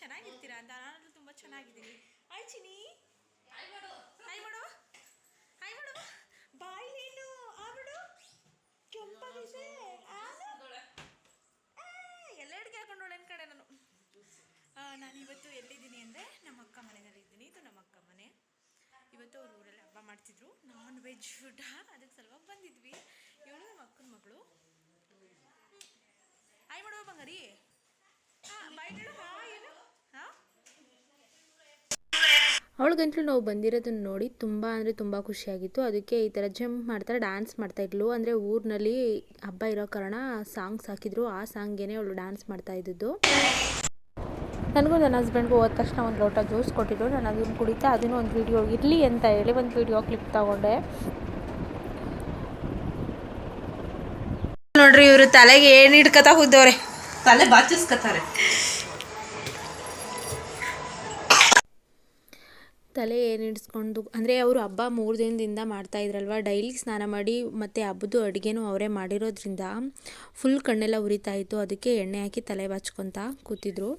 ಚೆನ್ನಾಗಿರ್ತೀರಾ ಅಂತ? ನಾನು ತುಂಬ ಚೆನ್ನಾಗಿದ್ದೀನಿ. ಹಾಯ್ ಚಿನಿ ಹಾಯ್ ಮಾಡು. ಹಾಯ್ ಮಾಡು. ಏನು ಆ ಮಾಡು ಕೆಂಪಾಗಿದೆ. ಎಲ್ಲ ಅಡುಗೆ ಹಾಕೊಂಡೋಳೆ ಕಡೆ ನಾನು. ನಾನು ಇವತ್ತು ಎಲ್ಲಿದ್ದೀನಿ ಅಂದರೆ ನಮ್ಮ ಅಕ್ಕ ಮನೆಯಲ್ಲಿ ಇದ್ದೀನಿ. ಇದು ನಮ್ಮ ಅಕ್ಕ ಮನೆ. ಇವತ್ತು ಅವ್ರ ಊರಲ್ಲಿ ಹಬ್ಬ ಮಾಡ್ತಿದ್ರು. ನಾನ್ ವೆಜ್ ಊಟ ಅದಕ್ಕೆ ಸಲುವಾಗಿ ಬಂದಿದ್ವಿ. ಇವಳು ನಮ್ಮ ಅಕ್ಕನ ಮಗಳು. ಹಾಯ್ ಮಾಡುವ ಬಂಗಾರಿ. ಹಾಂ ಬಾಯ್ ಹಾಯ್ ಹಾಂ ಅವಳಿಗಂತಲೂ ನಾವು ಬಂದಿರೋದನ್ನ ನೋಡಿ ತುಂಬ ಅಂದರೆ ತುಂಬ ಖುಷಿಯಾಗಿತ್ತು. ಅದಕ್ಕೆ ಈ ಥರ ಜಂಪ್ ಮಾಡ್ತಾರೆ ಡ್ಯಾನ್ಸ್ ಮಾಡ್ತಾಯಿದ್ಲು ಅಂದರೆ ಊರಿನಲ್ಲಿ ಹಬ್ಬ ಇರೋ ಕಾರಣ ಸಾಂಗ್ಸ್ ಹಾಕಿದ್ರು. ಆ ಸಾಂಗೇನೆ ಅವಳು ಡ್ಯಾನ್ಸ್ ಮಾಡ್ತಾ ಇದ್ದದ್ದು. ನನಗೂ ನನ್ನ ಹಸ್ಬೆಂಡ್ಗೂ ಹೋದ ತಕ್ಷಣ ಒಂದು ಲೋಟ ಜ್ಯೂಸ್ ಕೊಟ್ಟಿದ್ರು. ನಾನು ಅದನ್ನು ಕುಡಿತಾ ಅದನ್ನು ಒಂದು ವೀಡಿಯೋ ಇರಲಿ ಅಂತ ಹೇಳಿ ಒಂದು ವೀಡಿಯೋ ಕ್ಲಿಪ್ ತಗೊಂಡೆ. ನೋಡ್ರಿ ಇವರು ತಲೆಗೆ ಏನು ಹಿಡ್ಕತಾ ಹೋದವ್ರೆ. ತಲೆ ಬಾಚಿಸ್ಕತಾರೆ. ತಲೆ ಏನಿಡ್ಸ್ಕೊಂಡು, ಅಂದರೆ ಅವರು ಹಬ್ಬ ಮೂರು ದಿನದಿಂದ ಮಾಡ್ತಾ ಇದ್ರಲ್ವ, ಡೈಲಿ ಸ್ನಾನ ಮಾಡಿ ಮತ್ತು ಹಬ್ಬದ್ದು ಅಡುಗೆನೂ ಅವರೇ ಮಾಡಿರೋದ್ರಿಂದ ಫುಲ್ ಕಣ್ಣೆಲ್ಲ ಉರಿತಾ ಇತ್ತು, ಅದಕ್ಕೆ ಎಣ್ಣೆ ಹಾಕಿ ತಲೆ ಬಾಚ್ಕೊತ ಕೂತಿದ್ರು.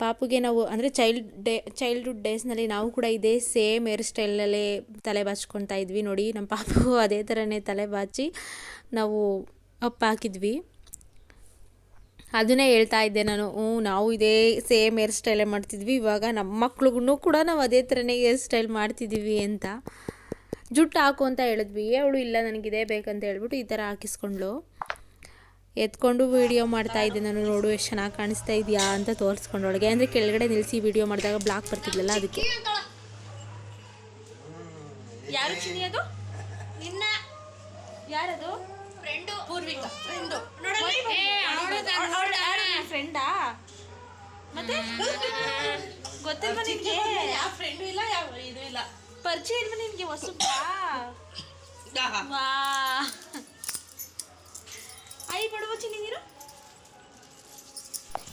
ಪಾಪುಗೆ ನಾವು, ಅಂದರೆ ಚೈಲ್ಡ್ ಡೇ ಚೈಲ್ಡ್ಹುಡ್ ಡೇಸ್ನಲ್ಲಿ ನಾವು ಕೂಡ ಇದೇ ಸೇಮ್ ಹೇರ್ ಸ್ಟೈಲಲ್ಲೇ ತಲೆ ಬಾಚ್ಕೊತಾ ಇದ್ವಿ. ನೋಡಿ ನಮ್ಮ ಪಾಪು ಅದೇ ಥರನೇ ತಲೆ ಬಾಚಿ ನಾವು ಅಪ್ಪ ಹಾಕಿದ್ವಿ ಅದನ್ನೇ ಹೇಳ್ತಾ ಇದ್ದೆ ನಾನು, ಹ್ಞೂ, ನಾವು ಇದೇ ಸೇಮ್ ಹೇರ್ ಸ್ಟೈಲೇ ಮಾಡ್ತಿದ್ವಿ, ಇವಾಗ ನಮ್ಮ ಮಕ್ಳಿಗೂ ಕೂಡ ನಾವು ಅದೇ ಥರನೇ ಹೇರ್ ಸ್ಟೈಲ್ ಮಾಡ್ತಿದ್ದೀವಿ ಅಂತ ಜುಟ್ಟು ಹಾಕು ಅಂತ ಹೇಳಿದ್ವಿ. ಅವಳು, ಇಲ್ಲ, ನನಗಿದೇ ಬೇಕಂತ ಹೇಳ್ಬಿಟ್ಟು ಈ ಥರ ಹಾಕಿಸ್ಕೊಂಡ್ಳು. ಎತ್ಕೊಂಡು ವೀಡಿಯೋ ಮಾಡ್ತಾ ಇದ್ದೆ ನಾನು, ನೋಡು, ಎಷ್ಟು ಚೆನ್ನಾಗಿ ಕಾಣಿಸ್ತಾ ಇದೆಯಾ ಅಂತ ತೋರಿಸ್ಕೊಂಡೊಳಗೆ ಅಂದರೆ ಕೆಳಗಡೆ ನಿಲ್ಲಿಸಿ ವೀಡಿಯೋ ಮಾಡಿದಾಗ ಬ್ಲಾಕ್ ಬರ್ತಿದ್ಲಲ್ಲ ಅದಕ್ಕೆ. ಯಾರು ಯಾರದು? ಫ್ರೆಂಡು. ಪೂರ್ವಿಕ. ಫ್ರೆಂಡು. ಫ್ರೆಂಡಾ? ಮತ್ತೆ? ಗೊತ್ತಿಲ್ವ ನಿನ್ಗೆ ಯಾವ ಫ್ರೆಂಡು ಇಲ್ಲ ಯಾವ ಇದು ಇಲ್ಲ. ಪರಿಚಯ ಇಲ್ವ ನಿನ್ಗೆ. ವಾ. ಐ ಬಡವ ಚಿನಿ ನೀರು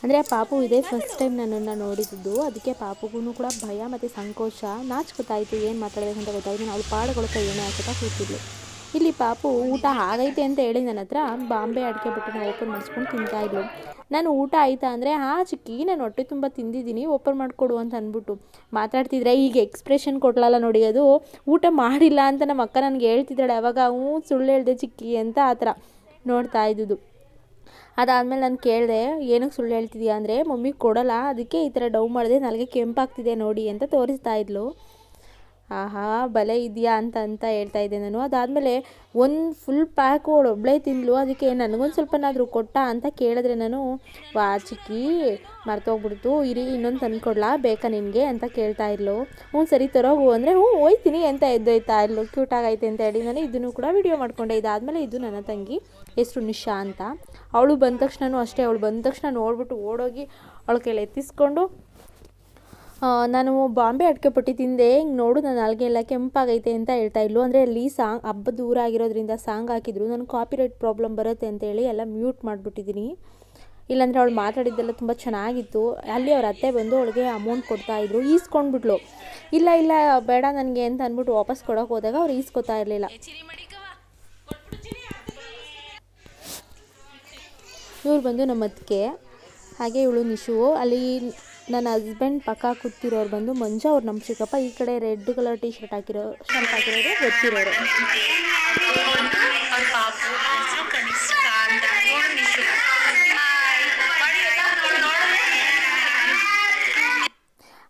ಅಂದರೆ ಆ ಪಾಪು ಇದೇ ಫಸ್ಟ್ ಟೈಮ್ ನನ್ನನ್ನು ನೋಡಿದ್ದು. ಅದಕ್ಕೆ ಪಾಪುಗೂ ಕೂಡ ಭಯ ಮತ್ತು ಸಂಕೋಚ ನಾಚ್ಕೊತಾಯಿತು ಏನು ಮಾತಾಡಬೇಕಂತ ಗೊತ್ತಾಯಿತು. ನಾನು ಅವಳು ಪಾಡುಗಳ ಏನೇ ಹಾಕೋತಾ ಕೂತಿದ್ಲು ಇಲ್ಲಿ ಪಾಪು ಊಟ ಆಗೈತೆ ಅಂತ ಹೇಳಿ ನನ್ನ ಹತ್ರ ಬಾಂಬೆ ಅಡಿಕೆ ಬಟ್ಟೆನ ಓಪನ್ ಮಾಡಿಸ್ಕೊಂಡು ತಿಂತಾ ಇದ್ಲು. ನಾನು ಊಟ ಆಯಿತಾ ಅಂದರೆ ಆ ಚಿಕ್ಕಿ, ನಾನು ಹೊಟ್ಟೆ ತುಂಬ ತಿಂದಿದ್ದೀನಿ ಓಪನ್ ಮಾಡಿಕೊಡು ಅಂತ ಅಂದ್ಬಿಟ್ಟು ಮಾತಾಡ್ತಿದ್ರೆ, ಈಗ ಎಕ್ಸ್ಪ್ರೆಷನ್ ಕೊಡ್ಲಲ್ಲ ನೋಡಿ, ಅದು ಊಟ ಮಾಡಿಲ್ಲ ಅಂತ ನಮ್ಮ ಅಕ್ಕ ನನಗೆ ಹೇಳ್ತಿದ್ದಾಳೆ. ಅವಾಗ ಹ್ಞೂ ಸುಳ್ಳು ಹೇಳ್ದೆ ಚಿಕ್ಕಿ ಅಂತ ಆ ಥರ ನೋಡ್ತಾ ಇದ್ದುದು. ಅದಾದಮೇಲೆ ನಾನು ಕೇಳಿದೆ, ಏನಕ್ಕೆ ಸುಳ್ಳು ಹೇಳ್ತಿದ್ಯಾ? ಅಂದರೆ ಮಮ್ಮಿಗೆ ಕೊಡಲ್ಲ, ಅದಕ್ಕೆ ಈ ಥರ ಡೌ ಮಾಡಿದೆ ನನಗೆ ಕೆಂಪಾಗ್ತಿದೆ ನೋಡಿ ಅಂತ ತೋರಿಸ್ತಾ ಇದ್ಲು. ಆಹಾ, ಬಲೆ ಇದೆಯಾ ಅಂತ ಅಂತ ಹೇಳ್ತಾ ಇದ್ದೆ ನಾನು. ಅದಾದಮೇಲೆ ಒಂದು ಫುಲ್ ಪ್ಯಾಕ್ ಅವಳು ಒಬ್ಬಳೇ ತಿಂದಳು ಅದಕ್ಕೆ ನನಗೊಂದು ಸ್ವಲ್ಪನಾದರೂ ಕೊಟ್ಟ ಅಂತ ಕೇಳಿದ್ರೆ ನಾನು, ವಾ ಚಿಕ್ಕಿ, ಮರ್ತೋಗ್ಬಿಡ್ತು. ಇರಿ, ಇನ್ನೊಂದು ತಂದ್ಕೊಡ್ಲಾ? ಬೇಕಾ ನಿನಗೆ? ಅಂತ ಕೇಳ್ತಾ ಇರ್ಲು ಹ್ಞೂ, ಸರಿ ತರೋಗು. ಅಂದರೆ, ಹ್ಞೂ, ಹೋಯ್ತೀನಿ ಅಂತ ಎದ್ದೋಯ್ತಾ ಇರ್ಲು ಕ್ಯೂಟ್ ಆಗೈತೆ ಅಂತ ಹೇಳಿ ನಾನು ಇದನ್ನು ಕೂಡ ವಿಡಿಯೋ ಮಾಡಿಕೊಂಡೆ. ಇದಾದಮೇಲೆ ಇದು ನನ್ನ ತಂಗಿ, ಹೆಸರು ನಿಶಾ ಅಂತ. ಅವಳು ಬಂದ ತಕ್ಷಣನೂ ಅಷ್ಟೇ. ಅವಳು ಬಂದ ತಕ್ಷಣ ನೋಡ್ಬಿಟ್ಟು ಓಡೋಗಿ ಅವಳ ಕೈಲಿ ಎತ್ತಿಸ್ಕೊಂಡು ನಾನು ಬಾಂಬೆ ಅಡಿಕೆ ಪಟ್ಟಿ ತಿಂದೆ. ಹಿಂಗೆ ನೋಡು ನನ್ನ ನಾಲ್ಗೆ ಎಲ್ಲ ಕೆಂಪಾಗೈತೆ ಅಂತ ಹೇಳ್ತಾ ಇದ್ಲು. ಅಂದರೆ ಅಲ್ಲಿ ಸಾಂಗ್, ಹಬ್ಬ ದೂರ ಆಗಿರೋದ್ರಿಂದ ಸಾಂಗ್ ಹಾಕಿದ್ರು. ನನಗೆ ಕಾಪಿರೈಟ್ ಪ್ರಾಬ್ಲಮ್ ಬರುತ್ತೆ ಅಂತೇಳಿ ಎಲ್ಲ ಮ್ಯೂಟ್ ಮಾಡಿಬಿಟ್ಟಿದ್ದೀನಿ. ಇಲ್ಲಾಂದರೆ ಅವಳು ಮಾತಾಡಿದ್ದೆಲ್ಲ ತುಂಬ ಚೆನ್ನಾಗಿತ್ತು. ಅಲ್ಲಿ ಅವ್ರ ಅತ್ತೆ ಬಂದು ಅವಳಿಗೆ ಅಮೌಂಟ್ ಕೊಡ್ತಾಯಿದ್ರು ಈಸ್ಕೊಂಡ್ಬಿಟ್ಲು. ಇಲ್ಲ ಇಲ್ಲ, ಬೇಡ ನನಗೆ ಅಂತ ಅಂದ್ಬಿಟ್ಟು ವಾಪಸ್ ಕೊಡೋಕೆ ಹೋದಾಗ ಅವ್ರು ಈಸ್ಕೊತಾ ಇರಲಿಲ್ಲ. ಇವ್ರು ಬಂದು ನಮ್ಮ ಅದಕ್ಕೆ ಹಾಗೆ ಇವಳು ನಿಶು ಅಲ್ಲಿ ನನ್ನ ಹಸ್ಬೆಂಡ್ ಪಕ್ಕ ಕೂತಿರೋರು ಬಂದು, ಮಂಜು ಅವ್ರು ನಮ್ಮ ಚಿಕ್ಕಪ್ಪ ಈ ಕಡೆ ರೆಡ್ ಕಲರ್ ಟೀ ಶರ್ಟ್ ಹಾಕಿರೋ ಶರ್ಟ್ ಹಾಕಿರೋರು ಗೊತ್ತಿರೋರು.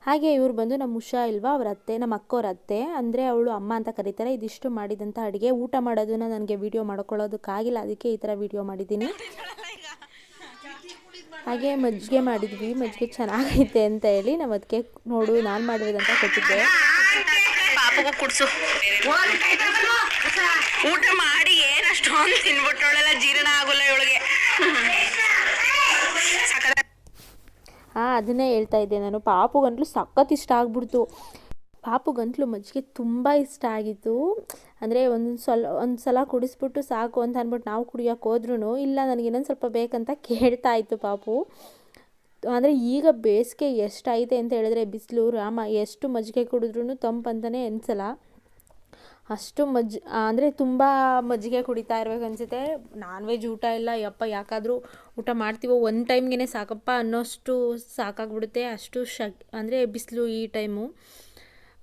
ಹಾಗೆ ಇವ್ರು ಬಂದು ನಮ್ಮ ಉಷಾ ಇಲ್ವಾ ಅವ್ರ ಅತ್ತೆ ನಮ್ಮ ಅಕ್ಕೋರ ಅತ್ತೆ, ಅಂದರೆ ಅವಳು ಅಮ್ಮ ಅಂತ ಕರೀತಾರೆ, ಇದಿಷ್ಟು ಮಾಡಿದಂಥ ಅಡುಗೆ, ಊಟ ಮಾಡೋದನ್ನ ನನಗೆ ವೀಡಿಯೋ ಮಾಡ್ಕೊಳ್ಳೋದಕ್ಕಾಗಿಲ್ಲ, ಅದಕ್ಕೆ ಈ ಥರ ವೀಡಿಯೋ ಮಾಡಿದ್ದೀನಿ. ಹಾಗೆ ಮಜ್ಜಿಗೆ ಮಾಡಿದ್ವಿ. ಮಜ್ಜಿಗೆ ಚೆನ್ನಾಗೈತೆ ಅಂತ ಹೇಳಿ ನಾವು ಅದಕ್ಕೆ ನೋಡು ನಾನು ಮಾಡಿರೋದಂತ ಕೊಟ್ಟಿದ್ದೆ. ಪಾಪಗೂ ಕುಡ್ಸು. ಊಟ ಮಾಡಿ ಏನಷ್ಟು ಅಷ್ಟೊಂದು ತಿನ್ಬಿಟ್ಟವಳೆಲ್ಲ ಜೀರ್ಣ ಆಗೋಲ್ಲ ಇವಳಿಗೆ. ಹಾಂ ಅದನ್ನೇ ಹೇಳ್ತಾ ಇದ್ದೆ ನಾನು. ಪಾಪು ಗಂಟ್ಲು ಸಖತ್ ಇಷ್ಟ ಆಗ್ಬಿಡ್ತು. ಪಾಪು ಗಂಟ್ಲು ಮಜ್ಜಿಗೆ ತುಂಬ ಇಷ್ಟ ಆಗಿತ್ತು. ಅಂದರೆ ಒಂದೊಂದು ಸಲ, ಒಂದು ಸಲ ಕುಡಿಸ್ಬಿಟ್ಟು ಸಾಕು ಅಂತ ಅಂದ್ಬಿಟ್ಟು ನಾವು ಕುಡಿಯೋಕೆ ಹೋದ್ರೂ ಇಲ್ಲ ನನಗೆ ಇನ್ನೊಂದು ಸ್ವಲ್ಪ ಬೇಕಂತ ಕೇಳ್ತಾ ಇತ್ತು ಪಾಪು. ಅಂದರೆ ಈಗ ಬೇಸಿಗೆ ಎಷ್ಟೈತೆ ಅಂತ ಹೇಳಿದ್ರೆ ಬಿಸಿಲು, ರಾಮ ಎಷ್ಟು ಮಜ್ಜಿಗೆ ಕುಡಿದ್ರೂ ತಂಪಂತಲೇ ಅನಿಸಲ್ಲ. ಅಷ್ಟು ಮಜ್ ಅಂದರೆ ತುಂಬ ಮಜ್ಜಿಗೆ ಕುಡಿತಾ ಇರ್ಬೇಕು ಅನಿಸುತ್ತೆ. ನಾನ್ ವೆಜ್ ಊಟ ಇಲ್ಲ, ಯಪ್ಪ ಯಾಕಾದರೂ ಊಟ ಮಾಡ್ತೀವೋ ಒಂದು ಟೈಮ್ಗೆ ಸಾಕಪ್ಪ ಅನ್ನೋಷ್ಟು ಸಾಕಾಗ್ಬಿಡುತ್ತೆ. ಅಷ್ಟು ಶಕ್, ಅಂದರೆ ಬಿಸಿಲು ಈ ಟೈಮು.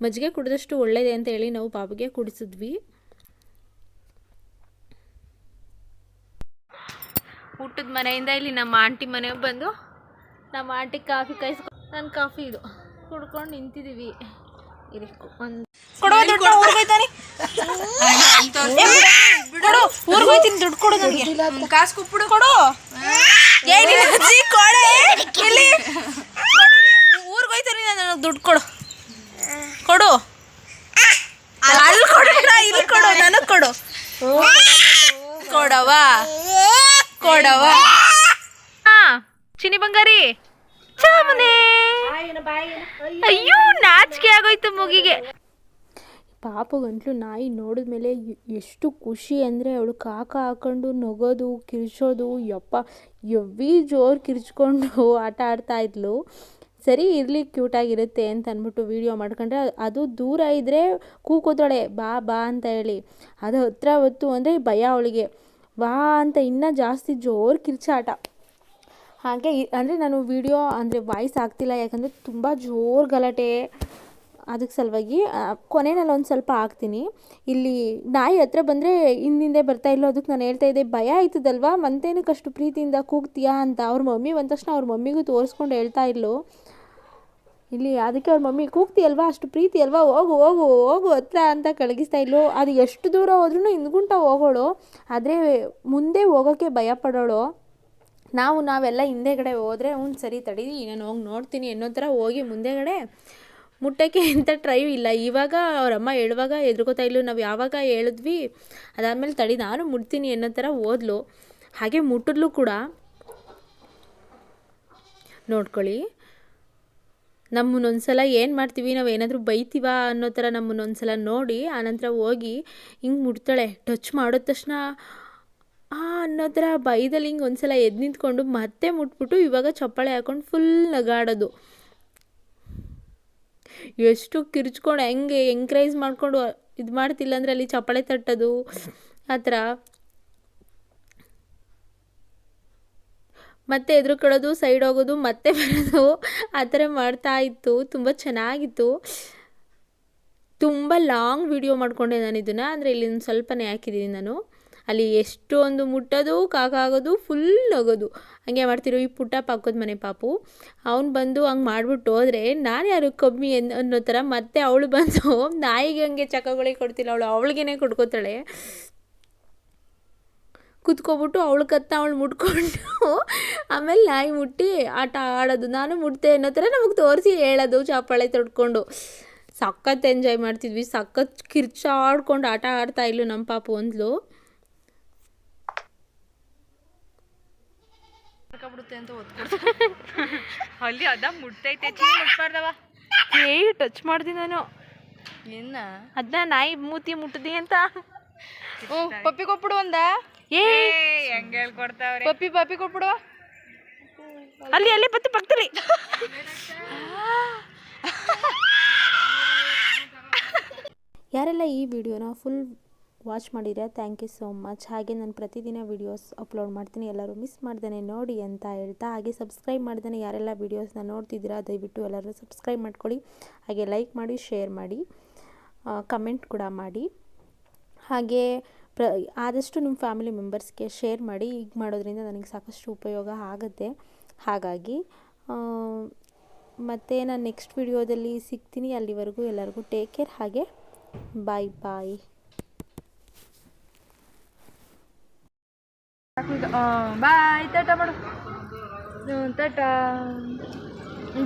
ಮಜ್ಜಿಗೆ ಕುಡಿದಷ್ಟು ಒಳ್ಳೆಯದೇ ಅಂತ ಹೇಳಿ ನಾವು ಬಾಬುಗೆ ಕುಡಿಸಿದ್ವಿ. ಊಟದ ಮನೆಯಿಂದ ಇಲ್ಲಿ ನಮ್ಮ ಆಂಟಿ ಮನೆಗೆ ಬಂದು ನಮ್ಮ ಆಂಟಿ ಕಾಫಿ ಕಾಯಿಸ್ಕೊ ನನ್ನ ಕಾಫಿ ಇದು ಕುಡ್ಕೊಂಡು ನಿಂತಿದ್ದೀವಿ ಕಾಸು ದುಡ್ಡು ಊರ್ಗೋಯ್ತಾನೆ ಕೊಡು ನನಗೆ. ಕಾಸು ಕೊಡು ಏ ನಿನ್ನ ಅಜ್ಜಿ ಕೊಡೆ ಎಲ್ಲಿ ಊರ್ಗೋಯ್ತಾನೆ ನನಗೆ ದುಡ್ಡು ಕೊಡು ಕೊಡು ಅಲ್ಲಿ ಕೊಡು ಇಲ್ಲಿ ಕೊಡು ನನಗೆ ಕೊಡು ಕೊಡವ ಕೊಡವ ಹಾ ಚಿನಿ ಬಂಗಾರಿ ಚಾಮನೆ ಅಯ್ಯೋ, ನಾಚಿಕೆ ಆಗೋಯ್ತು ಮುಗಿಗೆ. ಪಾಪಗಂತಲೂ ನಾಯಿ ನೋಡಿದ್ಮೇಲೆ ಮೇಲೆ ಎಷ್ಟು ಖುಷಿ ಅಂದರೆ ಅವಳು ಕಾಕ ಹಾಕೊಂಡು ನಗೋದು, ಕಿರ್ಚೋದು, ಯಪ್ಪ ಎವ್ವಿ ಜೋರು ಕಿರ್ಚ್ಕೊಂಡು ಆಟ ಆಡ್ತಾ ಇದ್ಲು. ಸರಿ, ಇರಲಿ ಕ್ಯೂಟಾಗಿರುತ್ತೆ ಅಂತ ಅಂದ್ಬಿಟ್ಟು ವೀಡಿಯೋ ಮಾಡ್ಕೊಂಡ್ರೆ ಅದು ದೂರ ಇದ್ದರೆ ಕೂಕೋತಾಳೆ, ಬಾ ಬಾ ಅಂತ ಹೇಳಿ. ಅದು ಹತ್ರ ಹೊತ್ತು ಅಂದರೆ ಭಯ ಅವಳಿಗೆ. ಬಾ ಅಂತ ಇನ್ನೂ ಜಾಸ್ತಿ ಜೋರು ಕಿರ್ಚಾಟ. ಹಾಗೆ ಅಂದರೆ ನಾನು ವಿಡಿಯೋ ಅಂದರೆ ವಾಯ್ಸ್ ಆಗ್ತಿಲ್ಲ, ಯಾಕಂದರೆ ತುಂಬ ಜೋರು ಗಲಾಟೆ ಅದಕ್ಕೆ ಸಲುವಾಗಿ ಕೊನೆಯಲ್ಲಿ ಒಂದು ಸ್ವಲ್ಪ ಹಾಕ್ತೀನಿ. ಇಲ್ಲಿ ನಾಯಿ ಹತ್ರ ಬಂದರೆ ಹಿಂದಿಂದೆ ಬರ್ತಾ ಇಲ್ಲೋ ಅದಕ್ಕೆ ನಾನು ಹೇಳ್ತಾ ಇದ್ದೆ, ಭಯ ಆಯ್ತದಲ್ವಾ? ಮಂತೇನಕ್ಕೆ ಅಷ್ಟು ಪ್ರೀತಿಯಿಂದ ಕೂಗ್ತೀಯಾ? ಅಂತ ಅವ್ರ ಮಮ್ಮಿ ಬಂದ ತಕ್ಷಣ ಅವ್ರ ಮಮ್ಮಿಗೂ ತೋರಿಸ್ಕೊಂಡು ಹೇಳ್ತಾ ಇದ್ಲು. ಇಲ್ಲಿ ಅದಕ್ಕೆ ಅವ್ರ ಮಮ್ಮಿ, ಕೂಗ್ತೀಯಲ್ವಾ? ಅಷ್ಟು ಪ್ರೀತಿ ಅಲ್ವಾ? ಹೋಗು ಹೋಗು ಹೋಗು ಹತ್ರ ಅಂತ ಕಳಗಿಸ್ತಾ ಇಲ್ಲೋ ಅದು ಎಷ್ಟು ದೂರ ಹೋದ್ರೂ ಹಿಂದ್ಗುಂಟ ಹೋಗೋಳು. ಆದರೆ ಮುಂದೆ ಹೋಗೋಕ್ಕೆ ಭಯ ಪಡೋಳು. ನಾವು ನಾವೆಲ್ಲ ಹಿಂದೆಗಡೆ ಹೋದರೆ ಅವ್ನು ಸರಿ ತಡಿ, ನಾನು ಹೋಗಿ ನೋಡ್ತೀನಿ ಅನ್ನೋ ಥರ ಹೋಗಿ ಮುಂದೆಗಡೆ ಮುಟ್ಟಕ್ಕೆ ಎಂಥ ಟ್ರೈ ಇಲ್ಲ. ಇವಾಗ ಅವರಮ್ಮ ಹೇಳುವಾಗ, ಎದುರ್ಕೋತಾ ಇಲ್ಲ ನಾವು ಯಾವಾಗ ಹೇಳಿದ್ವಿ, ಅದಾದಮೇಲೆ ತಡಿ, ನಾನು ಮುಟ್ತೀನಿ ಅನ್ನೋ ಥರ ಓದ್ಲು ಹಾಗೆ ಮುಟ್ಟಿದ್ಲು ಕೂಡ. ನೋಡ್ಕೊಳ್ಳಿ. ನಮ್ಮನ್ನೊಂದ್ಸಲ ಏನು ಮಾಡ್ತೀವಿ, ನಾವು ಏನಾದರೂ ಬೈತೀವ ಅನ್ನೋ ಥರ ನಮ್ಮನ್ನೊಂದ್ಸಲ ನೋಡಿ, ಆನಂತರ ಹೋಗಿ ಹಿಂಗೆ ಮುಟ್ತಾಳೆ. ಟಚ್ ಮಾಡಿದ ತಕ್ಷಣ ಆ ಅನ್ನೋ ಥರ ಬೈದಲ್ಲಿ ಹಿಂಗೆ ಒಂದ್ಸಲ ಎದ್ದು ನಿಂತ್ಕೊಂಡು ಮತ್ತೆ ಮುಟ್ಬಿಟ್ಟು ಇವಾಗ ಚಪ್ಪಾಳೆ ಹಾಕೊಂಡು ಫುಲ್ ನಗಾಡೋದು. ಎಷ್ಟು ಕಿರ್ಚ್ಕೊಂಡು ಹೆಂಗೆ ಎಂಕ್ರೈಸ್ ಮಾಡಿಕೊಂಡು ಇದು ಮಾಡ್ತಿಲ್ಲ ಅಂದರೆ ಅಲ್ಲಿ ಚಪ್ಪಾಳೆ ತಟ್ಟೋದು, ಆ ಥರ. ಮತ್ತೆ ಕಡೋದು ಸೈಡ್ ಹೋಗೋದು, ಮತ್ತೆ ಬರೋದು, ಆ ಥರ ಮಾಡ್ತಾ ಇತ್ತು. ತುಂಬ ಚೆನ್ನಾಗಿತ್ತು. ತುಂಬ ಲಾಂಗ್ ವಿಡಿಯೋ ಮಾಡಿಕೊಂಡೆ ನಾನು ಇದನ್ನು ಅಂದರೆ ಇಲ್ಲಿ ಒಂದು ಸ್ವಲ್ಪನೇ ಹಾಕಿದ್ದೀನಿ ನಾನು. ಅಲ್ಲಿ ಎಷ್ಟೊಂದು ಮುಟ್ಟೋದು ಕಾಕ ಆಗೋದು ಫುಲ್ ನಗೋದು. ಹಂಗೆ ಮಾಡ್ತಿರೋ ಈ ಪುಟ್ಟ ಪಕ್ಕದ ಮನೆ ಪಾಪು. ಅವ್ನು ಬಂದು ಹಂಗೆ ಮಾಡಿಬಿಟ್ಟು ಹೋದರೆ ನಾನು ಯಾರು ಕಮ್ಮಿ ಎನ್, ಅನ್ನೋ ಥರ ಮತ್ತೆ ಅವಳು ಬಂದು ನಾಯಿಗೆ ಹಂಗೆ ಚಕಗಳಿಗೆ ಕೊಡ್ತಿಲ್ಲ. ಅವಳು ಅವಳಿಗೇನೆ ಕೊಡ್ಕೋತಾಳೆ. ಕುತ್ಕೊಬಿಟ್ಟು ಅವಳು ಕತ್ತ ಅವಳು ಮುಟ್ಕೊಂಡು ಆಮೇಲೆ ನಾಯಿ ಮುಟ್ಟಿ ಆಟ ಆಡೋದು. ನಾನು ಮುಟ್ತೆ ಅನ್ನೋ ಥರ ನಮಗೆ ತೋರಿಸಿ ಹೇಳೋದು ಚಾಪಾಳೆ ತೊಡ್ಕೊಂಡು. ಸಖತ್ ಎಂಜಾಯ್ ಮಾಡ್ತಿದ್ವಿ. ಸಖತ್ ಕಿರ್ಚಾಡ್ಕೊಂಡು ಆಟ ಆಡ್ತಾ ಇದ್ಲು ನಮ್ಮ ಪಾಪು ಅಂದ್ಲು. ಬಿಡುತ್ತೆ ಅಂತ ಅಲ್ಲಿ ಅದ ಮುಟ್ತೈತೆ ಚೀ ಮುಟ್ಬಾರ್ದವ. ಏ ಟಚ್ ಮಾಡ್ದಿ ನಾನು. ನಿನ್ನ? ಅದನ್ನ ನಾಯಿ ಮೂತಿ ಮುಟ್ಟದಿ ಅಂತ. ಹ್ಞೂ ಪಪ್ಪಿ ಕೊಟ್ಬಿಡು ಒಂದ. ಏ ಹೆಂಗ್ ಹೇಳ್ಕೊಡ್ತಾವ್ರೆ? ಪಪ್ಪಿ ಪಪ್ಪಿ ಕೊಟ್ಬಿಡು. ಅಲ್ಲಿ ಅಲ್ಲಿ ಬತ್ತು ಪಕ್ಕದಲ್ಲಿ. ಯಾರೆಲ್ಲ ಈ ವಿಡಿಯೋನ ಫುಲ್ ವಾಚ್ ಮಾಡಿದ್ರೆ ಥ್ಯಾಂಕ್ ಯು ಸೋ ಮಚ್ ಹಾಗೆ ನಾನು ಪ್ರತಿದಿನ ವೀಡಿಯೋಸ್ ಅಪ್ಲೋಡ್ ಮಾಡ್ತೀನಿ. ಎಲ್ಲರೂ ಮಿಸ್ ಮಾಡ್ದೇ ನೋಡಿ ಅಂತ ಹೇಳ್ತಾ, ಹಾಗೆ ಸಬ್ಸ್ಕ್ರೈಬ್ ಮಾಡ್ದೇ ಯಾರೆಲ್ಲ ವೀಡಿಯೋಸ್ನ ನೋಡ್ತಿದ್ದೀರಾ, ದಯವಿಟ್ಟು ಎಲ್ಲರೂ ಸಬ್ಸ್ಕ್ರೈಬ್ ಮಾಡ್ಕೊಳ್ಳಿ. ಹಾಗೆ ಲೈಕ್ ಮಾಡಿ ಶೇರ್ ಮಾಡಿ ಕಮೆಂಟ್ ಕೂಡ ಮಾಡಿ. ಹಾಗೆ ಪ್ರ, ಆದಷ್ಟು ನಿಮ್ಮ ಫ್ಯಾಮಿಲಿ ಮೆಂಬರ್ಸ್ಗೆ ಶೇರ್ ಮಾಡಿ. ಈಗ ಮಾಡೋದ್ರಿಂದ ನನಗೆ ಸಾಕಷ್ಟು ಉಪಯೋಗ ಆಗುತ್ತೆ. ಹಾಗಾಗಿ ಮತ್ತು ನಾನು ನೆಕ್ಸ್ಟ್ ವಿಡಿಯೋದಲ್ಲಿ ಸಿಗ್ತೀನಿ. ಅಲ್ಲಿವರೆಗೂ ಎಲ್ಲರಿಗೂ ಟೇಕ್ ಕೇರ್ ಹಾಗೆ ಬಾಯ್ ಬಾಯ್ ಬಾಯ್ ಟಾಟಾ ಮಾಡು. ಟಾಟಾ